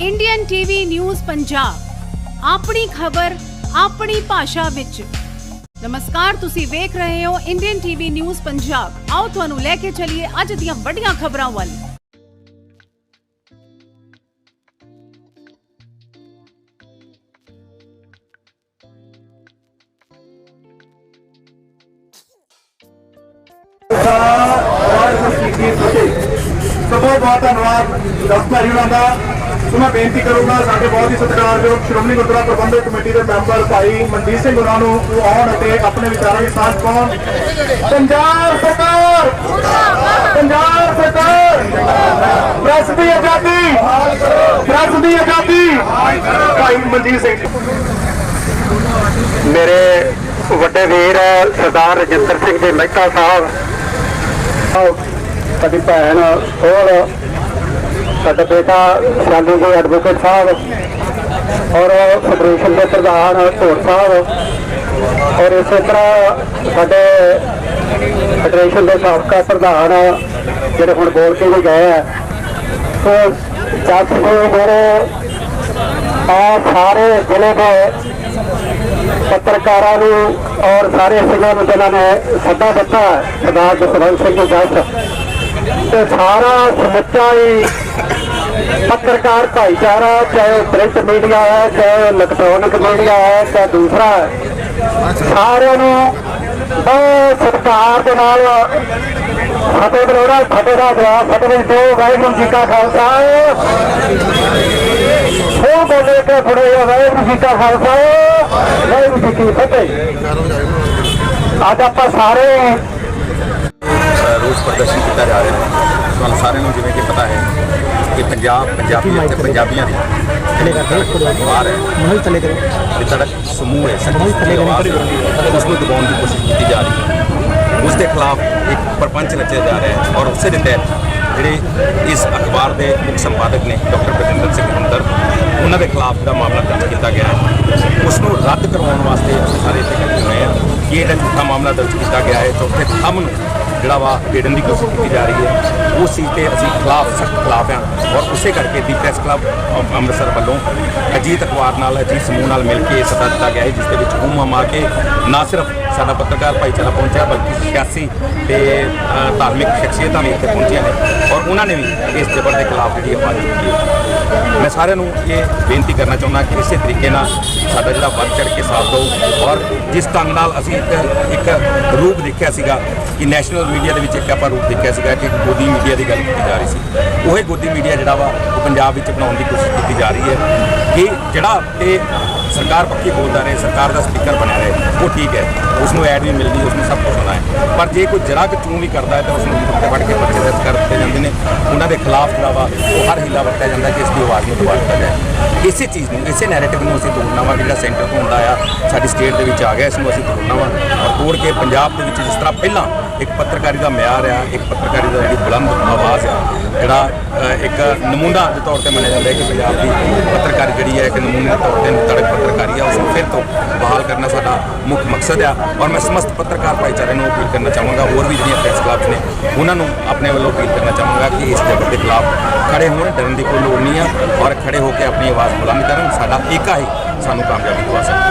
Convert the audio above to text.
Indian TV news Punjab ਆਪਣੀ ਖਬਰ, ਆਪਣੀ ਭਾਸ਼ਾ ਵਿੱਚ। ਨਮਸਕਾਰ, ਤੁਸੀਂ ਵੇਖ ਰਹੇ ਹੋ ਇੰਡੀਅਨ ਟੀਵੀ ਨਿਊਜ਼ ਪੰਜਾਬ ਆਓ ਤੁਹਾਨੂੰ ਲੈ ਕੇ ਚੱਲੀਏ ਅੱਜ ਦੀਆਂ ਵੱਡੀਆਂ ਖਬਰਾਂ ਵੱਲ। ਸਭ ਬਹੁਤ ਬਹੁਤ ਧੰਨਵਾਦ ਦਸਤਾਰ ਜੀ ਦਾ ਸੋ ਮੈਂ ਬੇਨਤੀ ਕਰੂੰਗਾ ਸਾਡੇ ਬਹੁਤ ਹੀ ਸਤਿਕਾਰਯੋਗ ਸ਼੍ਰੋਮਣੀ ਗੁਰਦੁਆਰਾ ਪ੍ਰਬੰਧਕ ਕਮੇਟੀ ਦੇ ਮੈਂਬਰ ਭਾਈ ਮਨਜੀਤ ਸਿੰਘ ਉਹਨਾਂ ਨੂੰ ਉਹ ਆਉਣ ਅਤੇ ਆਪਣੇ ਵਿਚਾਰਾਂ ਦੀ ਸਾਂਝ ਪਾਉਣ। ਪੰਜਾਬ ਸਰਕਾਰ! ਪੰਜਾਬ ਸਰਕਾਰ! ਪ੍ਰੈਸ ਦੀ ਆਜ਼ਾਦੀ! ਪ੍ਰੈਸ ਦੀ ਆਜ਼ਾਦੀ! ਭਾਈ ਮਨਜੀਤ ਸਿੰਘ। ਮੇਰੇ ਵੱਡੇ ਵੀਰ ਸਰਦਾਰ ਰਜਿੰਦਰ ਸਿੰਘ ਜੀ ਮਹਿਤਾ ਸਾਹਿਬ। ਸਾਡੀ ਭੈਣ ਹੋਰ ਸਾਡਾ ਬੇਟਾ ਸ਼ਾਲੂ ਜੀ ਐਡਵੋਕੇਟ ਸਾਹਿਬ ਔਰ ਫੈਡਰੇਸ਼ਨ ਦੇ ਪ੍ਰਧਾਨ ਧੋੜ ਸਾਹਿਬ ਔਰ ਇਸੇ ਤਰ੍ਹਾਂ ਸਾਡੇ ਫੈਡਰੇਸ਼ਨ ਦੇ ਸਾਬਕਾ ਪ੍ਰਧਾਨ ਜਿਹੜੇ ਹੁਣ ਬੋਲ ਕੇ ਵੀ ਗਏ ਆ। ਸੋ ਜੱਜ ਜੀ ਜਿਹੜੇ ਆ ਸਾਰੇ ਜ਼ਿਲ੍ਹੇ ਦੇ ਪੱਤਰਕਾਰਾਂ ਨੂੰ ਔਰ ਸਾਰੇ ਸਿੰਘਾਂ ਨੂੰ ਜਿਨ੍ਹਾਂ ਨੇ ਸੱਦਾ ਦਿੱਤਾ ਸਰਦਾਰ ਜਸਵੰਤ ਸਿੰਘ ਜੱਟ ਤੇ ਸਾਰਾ ਸਮੁੱਚਾ ਹੀ ਪੱਤਰਕਾਰ ਭਾਈਚਾਰਾ, ਚਾਹੇ ਪ੍ਰਿੰਟ ਮੀਡੀਆ ਹੈ, ਚਾਹੇ ਇਲੈਕਟ੍ਰੋਨਿਕ ਮੀਡੀਆ ਹੈ, ਚਾਹੇ ਦੂਸਰਾ ਹੈ, ਸਾਰਿਆਂ ਨੂੰ ਬਹੁਤ ਸਤਿਕਾਰ ਦੇ ਨਾਲ ਫਤਿਹ ਬਰੋੜਾ, ਫਤਿਹ ਦਾ ਦੁਆ ਫਤਿਹ ਵਿੱਚ ਦਿਓ ਵਾਹਿਗੁਰੂ ਜੀ ਕਾ ਖਾਲਸਾ ਹੋ ਬੋਲੇ ਤੇ ਫੜੇ ਵਾਹਿਗੁਰੂ ਜੀ ਕਾ ਖਾਲਸਾ ਵਾਹਿਗੁਰੂ ਜੀ ਕੀ ਫਤਿਹ। ਅੱਜ ਆਪਾਂ ਸਾਰੇ ਰੋਸ ਪ੍ਰਦਰਸ਼ਨ ਕੀਤਾ ਜਾ ਰਿਹਾ ਹੈ। ਤੁਹਾਨੂੰ ਸਾਰਿਆਂ ਨੂੰ ਜਿਵੇਂ ਕਿ ਪਤਾ ਹੈ ਕਿ ਪੰਜਾਬ ਪੰਜਾਬੀ ਅਤੇ ਪੰਜਾਬੀਆਂ ਦੀ ਵਾਰ ਹੈ। ਮਹਲ ਚਲੇ ਗਏ ਇਹ ਤੜਕ ਸਮੂਹ ਹੈ ਦੀ ਆਵਾਜ਼ ਹੈ, ਉਸ ਨੂੰ ਦਬਾਉਣ ਦੀ ਕੋਸ਼ਿਸ਼ ਕੀਤੀ ਜਾ ਰਹੀ ਹੈ। ਉਸ ਦੇ ਖਿਲਾਫ ਇੱਕ ਪ੍ਰਪੰਚ ਰਚਿਆ ਜਾ ਰਿਹਾ ਹੈ ਔਰ ਉਸੇ ਦੇ ਤਹਿਤ ਜਿਹੜੇ ਇਸ ਅਖਬਾਰ ਦੇ ਮੁੱਖ ਸੰਪਾਦਕ ਨੇ ਡਾਕਟਰ ਬਜਿੰਦਰ ਸਿੰਘ ਹੁੰਦਰ ਉਹਨਾਂ ਦੇ ਖਿਲਾਫ ਜਿਹੜਾ ਮਾਮਲਾ ਦਰਜ ਕੀਤਾ ਗਿਆ ਹੈ। ਉਸ ਨੂੰ ਰੱਦ ਕਰਵਾਉਣ ਵਾਸਤੇ ਅਸੀਂ ਸਾਰੇ ਇੱਥੇ ਇਕੱਠੇ ਹੋਏ ਹਾਂ ਕਿ ਇਹ ਜਿਹੜਾ ਝੂਠਾ ਮਾਮਲਾ ਦਰਜ ਕੀਤਾ ਗਿਆ ਹੈ ਚੌਥੇ ਥੰਮ ਨੂੰ ਜਿਹੜਾ ਵਾ ਢੇੜਨ ਦੀ ਕੋਸ਼ਿਸ਼ ਕੀਤੀ ਜਾ ਰਹੀ ਹੈ, ਉਸ ਚੀਜ਼ ਤੇ ਅਸੀਂ ਖਿਲਾਫ, ਸਖਤ ਖਿਲਾਫ ਹਾਂ ਔਰ ਉਸੇ ਕਰਕੇ ਦੀ ਪ੍ਰੈਸ ਕਲੱਬ ਅੰਮ੍ਰਿਤਸਰ ਵੱਲੋਂ ਅਜੀਤ ਅਖਬਾਰ ਨਾਲ, ਅਜੀਤ ਸਮੂਹ ਨਾਲ ਮਿਲ ਕੇ ਸੱਦਾ ਦਿੱਤਾ ਗਿਆ ਹੈ, ਜਿਸ ਦੇ ਵਿੱਚ ਹੁਮ ਆ ਕੇ ਨਾ ਸਿਰਫ ਸਾਡਾ ਪੱਤਰਕਾਰ ਭਾਈਚਾਰਾ ਪਹੁੰਚਿਆ, ਬਲਕਿ ਸਿਆਸੀ ਤੇ ਧਾਰਮਿਕ ਸ਼ਖਸੀਅਤਾਂ ਵੀ ਇੱਥੇ ਪਹੁੰਚੀਆਂ ਨੇ। ਔਰ ਉਹਨਾਂ ਨੇ ਵੀ ਇਸ ਜ਼ਬਰ ਦੇ ਖਿਲਾਫ ਜਿਹੜੀ ਆਵਾਜ਼ ਚੁੱਕੀ ਹੈ। ਮੈਂ ਸਾਰਿਆਂ ਨੂੰ ਇਹ ਬੇਨਤੀ ਕਰਨਾ ਚਾਹੁੰਦਾ ਕਿ ਇਸੇ ਤਰੀਕੇ ਨਾਲ ਸਾਡਾ ਜਿਹੜਾ ਵੱਧ ਚੜ ਕੇ ਸਾਥ ਦਿਓ। ਔਰ ਜਿਸ ਢੰਗ ਨਾਲ ਅਸੀਂ ਇੱਕ ਇੱਕ ਰੂਪ ਦੇਖਿਆ ਸੀਗਾ ਕਿ ਨੈਸ਼ਨਲ ਮੀਡੀਆ ਦੇ ਵਿੱਚ ਇੱਕ ਆਪਾਂ ਰੂਪ ਦੇਖਿਆ ਸੀਗਾ ਕਿ ਗੋਦੀ ਮੀਡੀਆ ਦੀ ਗੱਲ ਕੀਤੀ ਜਾ ਰਹੀ ਸੀ। ਉਹ ਗੋਦੀ ਮੀਡੀਆ ਜਿਹੜਾ ਵਾ, ਉਹ ਪੰਜਾਬ ਵਿੱਚ ਬਣਾਉਣ ਦੀ ਕੋਸ਼ਿਸ਼ ਕੀਤੀ ਜਾ ਰਹੀ ਹੈ। ਕਿ ਜਿਹੜਾ ਇਹ ਸਰਕਾਰ ਪੱਕੀ ਬੋਲਦਾ ਰਹੇ, ਸਰਕਾਰ ਦਾ ਸਪੀਕਰ ਬਣਿਆ ਰਹੇ, ਉਹ ਠੀਕ ਹੈ ਉਸ ਨੂੰ ਐਡ ਵੀ ਮਿਲਦੀ ਉਸ ਨੂੰ ਸਭ ਕੁਝ ਹੋਣਾ ਹੈ। ਪਰ ਜੇ ਕੋਈ ਜਰਾ ਕੁ ਚੂੰ ਵੀ ਕਰਦਾ ਹੈ, ਤਾਂ ਉਸ ਨੂੰ ਉੱਤੇ ਵੜ ਕੇ ਪਰਚੇ ਦਰਜ ਕਰ ਦਿੱਤੇ ਜਾਂਦੇ ਨੇ। ਉਹਨਾਂ ਦੇ ਖਿਲਾਫ ਜਿਹੜਾ ਵਾ ਉਹ ਹਰ ਹੀਲਾ ਵਰਤਿਆ ਜਾਂਦਾ ਕਿ ਇਸ ਦੀ ਆਵਾਜ਼ ਨੂੰ ਦਬਾ ਦਿੱਤਾ ਜਾਏ। ਇਸੇ ਚੀਜ਼ ਨੂੰ, ਇਸੇ ਨੈਰੇਟਿਵ ਨੂੰ ਅਸੀਂ ਤੋੜਨਾ ਵਾ ਜਿਹੜਾ ਸੈਂਟਰ ਤੋਂ ਹੁੰਦਾ ਆ, ਸਾਡੀ ਸਟੇਟ ਦੇ ਵਿੱਚ ਆ ਗਿਆ, ਇਸ ਨੂੰ ਅਸੀਂ ਤੋੜਨਾ ਵਾ ਔਰ ਤੋੜ ਕੇ ਪੰਜਾਬ ਦੇ ਵਿੱਚ ਜਿਸ ਤਰ੍ਹਾਂ ਪਹਿਲਾਂ ਇੱਕ ਪੱਤਰਕਾਰੀ ਦਾ ਮਿਆਰ ਆ, ਇੱਕ ਪੱਤਰਕਾਰੀ ਦਾ ਜਿਹੜੀ ਬੁਲੰਦ ਆਵਾਜ਼ ਆ, ਜਿਹੜਾ ਇੱਕ ਨਮੂਨਾ ਦੇ ਤੌਰ ਤੇ ਮੰਨਿਆ ਜਾਂਦਾ ਹੈ ਕਿ ਪੰਜਾਬ ਦੀ ਪੱਤਰਕਾਰੀ ਜਿਹੜੀ ਹੈ, ਇੱਕ ਨਮੂਨੇ ਦੇ ਤੌਰ ਤੇ ਤੜਕ ਪੱਤਰਕਾਰੀ ਆ, ਉਸ ਨੂੰ ਫਿਰ ਤੋਂ ਬਹਾਲ ਕਰਨਾ ਸਾਡਾ ਮੁੱਖ ਮਕਸਦ ਆ। ਔਰ ਮੈਂ ਸਮਸਤ ਪੱਤਰਕਾਰ ਭਾਈਚਾਰੇ ਨੂੰ ਅਪੀਲ ਕਰਨਾ ਚਾਹਾਂਗਾ, ਹੋਰ ਵੀ ਜਿਹੜੀਆਂ ਪ੍ਰੈਸ ਕਲੱਬਸ ਨੇ, ਉਹਨਾਂ ਨੂੰ ਆਪਣੇ ਵੱਲੋਂ ਅਪੀਲ ਕਰਨਾ ਚਾਹਾਂਗਾ ਕਿ ਇਸ ਜਬਰ ਦੇ ਖਿਲਾਫ ਖੜੇ ਹੋਣ, ਡਰਨ ਦੀ ਕੋਈ ਲੋੜ ਨਹੀਂ ਆ, ਔਰ ਖੜੇ ਹੋ ਕੇ ਆਪਣੀ ਆਵਾਜ਼ ਬੁਲੰਦ ਕਰਨ, ਸਾਡਾ ਏਕਾ ਹੀ ਸਾਨੂੰ ਕਾਮਯਾਬੀ ਦਵਾ ਸਕਦਾ